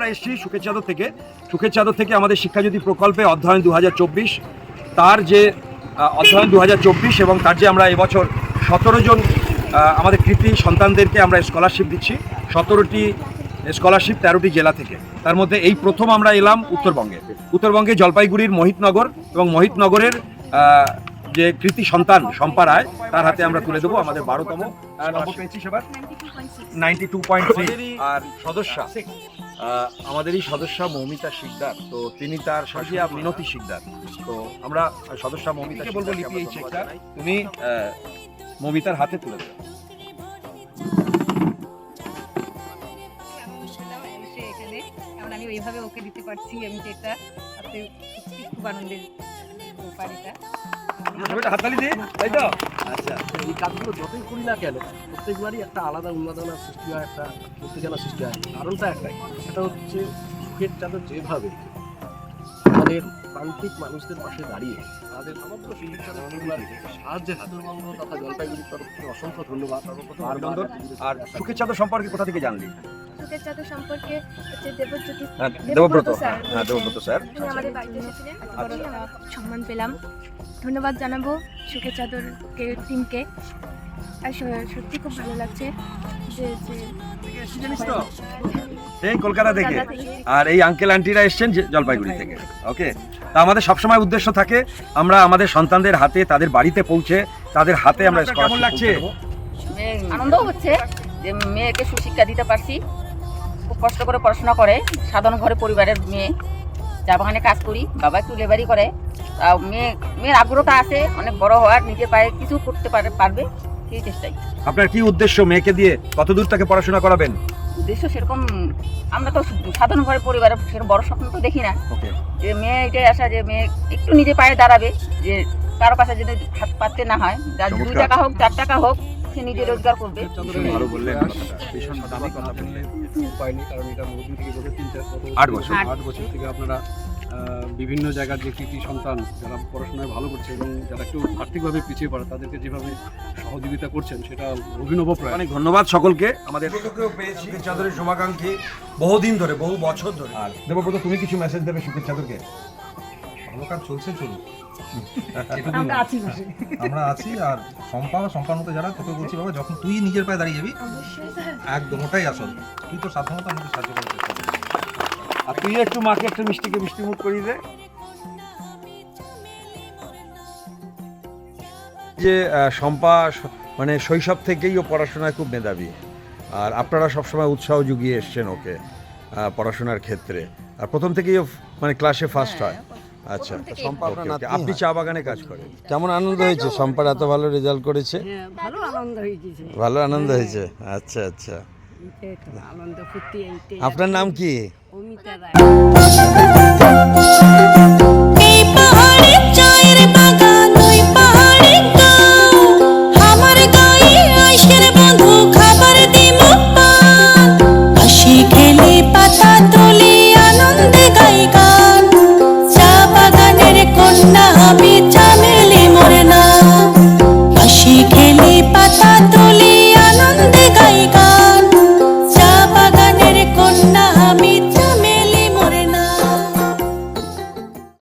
আমরা এসেছি সুখের চাদর থেকে। সুখের চাদর থেকে আমাদের শিক্ষাজ্যোতি প্রকল্পে অধ্যয়ন দুহাজার চব্বিশ। তার যে অধ্যয়ন দুহাজার চব্বিশ এবং তার যে আমরা এবছর সতেরো জন আমাদের কৃতি সন্তানদেরকে আমরা স্কলারশিপ দিচ্ছি সতেরোটি স্কলারশিপ তেরোটি জেলা থেকে। তার মধ্যে এই প্রথম আমরা এলাম উত্তরবঙ্গে। উত্তরবঙ্গে জলপাইগুড়ির মোহিতনগর এবং মোহিতনগরের যে কৃতি সন্তান শম্পা রায় তার হাতে আমরা তুলে দেবো আমাদের বারোতম নম্বর পেয়েছি সেবার নাইনটি টু পয়েন্ট থ্রি আর সদস্যা। আমাদেরই সদস্যা মৌমিতা শিকদার। তো তিনি তার শাসিয়া মিনতি শিকদার। তো আমরা সদস্যা মৌমিতাকে বলব লিপি এই চেকটা? তুমি মৌমিতার হাতে তুলে দেবে আমি ওইভাবে ওকে দিতে পারছি আমি যেটা তাতে খুব আনন্দের ব্যাপার এটা হাততালি দিয়ে তাই তো। আচ্ছা এই কাজগুলো যতই করি না কেন, প্রত্যেকবারই একটা আলাদা উন্মাদনা সৃষ্টি হয়, একটা উত্তেজনা সৃষ্টি হয়। কারণটা একটাই, সেটা হচ্ছে সুখের চাদর যেভাবে, আমাদের প্রান্তিক মানুষদের পাশে দাঁড়িয়ে তাদের সমগ্র চাদর সাহায্যের তথা জলপাইগুড়ির তরফ থেকে অসংখ্য ধন্যবাদ। আর সুখের চাদর সম্পর্কে কোথা থেকে জানলি? সুখের চাদর সম্পর্কে হচ্ছে দেবজ্যোতি হ্যাঁ, দেবব্রত দেবব্রত। হ্যাঁ দেবব্রত স্যার। আমাদের বাড়িতে এসেছিলেন। সম্মান পেলাম ধন্যবাদ জানাব। সুখের চাদরকে টিমকে সত্যি খুব ভালো লাগছে। যে যে এই কলকাতা থেকে। আর এই আঙ্কেল আন্টিরা এসছেন জলপাইগুড়ি থেকে। ওকে তা আমাদের সবসময় উদ্দেশ্য থাকে আমরা আমাদের সন্তানদের হাতে তাদের বাড়িতে পৌঁছে তাদের হাতে আমরা কেমন লাগছে? আনন্দ হচ্ছে যে মেয়েকে সুশিক্ষা দিতে পারছি। খুব কষ্ট করে পড়াশোনা করে সাধারণ ঘরে পরিবারের মেয়ে। চা বাগানে কাজ করি বাবা একটু লেবারি করে। মেয়ে মেয়ের আগ্রহটা আছে অনেক বড় হওয়ার নিজের পায়ে কিছু করতে পারবে। সেই চেষ্টাই আপনার কি উদ্দেশ্য মেয়েকে দিয়ে কত দূর তাকে পড়াশোনা করাবেন? উদ্দেশ্য সেরকম আমরা তো সাধারণ ঘরে পরিবারের সেরকম বড় স্বপ্ন তো দেখি না। যে মেয়ে এটাই আসা যে মেয়ে একটু নিজে পায়ে দাঁড়াবে যে কারও কাছে যদি হাত পাততে না হয় যার দুই টাকা হোক চার টাকা হোক সে নিজে রোজগার করবে। আট বছর। আট বছর থেকে আপনারা বিভিন্ন জায়গার যে কৃতি সন্তান যারা পড়াশোনায় ভালো করছে এবং যারা একটু আর্থিকভাবে পিছিয়ে পড়ে তাদেরকে যেভাবে সহযোগিতা করছেন সেটা অভিনব প্রয়াস। অনেক ধন্যবাদ সকলকে। আমাদের পেয়েছি। চাদরের শুভাকাঙ্ক্ষী বহুদিন ধরে বহু বছর ধরে। আর দেবব্রত তুমি কিছু মেসেজ দেবে সুখের চাদরকে? ভালো কাজ চলছে চলুক। আমরা আছি আর সম্পা সম্পার মতো যারা তোকে বলছি বাবা যখন তুই নিজের পায়ে দাঁড়িয়ে যাবি একদম ওটাই আসল। তুই তো সাধারণত আমাকে সাহায্য করবি। আর তুই একটু মাকে একটা মিষ্টিকে মিষ্টি মুখ করিয়ে দে। যে শম্পা মানে শৈশব থেকেই ও পড়াশোনায় খুব মেধাবী। আর আপনারা সবসময় উৎসাহ জুগিয়ে এসছেন ওকে পড়াশোনার ক্ষেত্রে। আর প্রথম থেকেই ও মানে ক্লাসে ফার্স্ট হয় আচ্ছা শম্পা আপনি চা বাগানে কাজ করেন? কেমন আনন্দ হয়েছে? সম্পার এত ভালো রেজাল্ট করেছে? হ্যাঁ ভালো আনন্দ হয়েছে। ভালো আনন্দ হয়েছে? আচ্ছা আচ্ছা। এইটাই তো আনন্দ ফুর্তি এইটাই আপনার নাম কি অমিতা রায়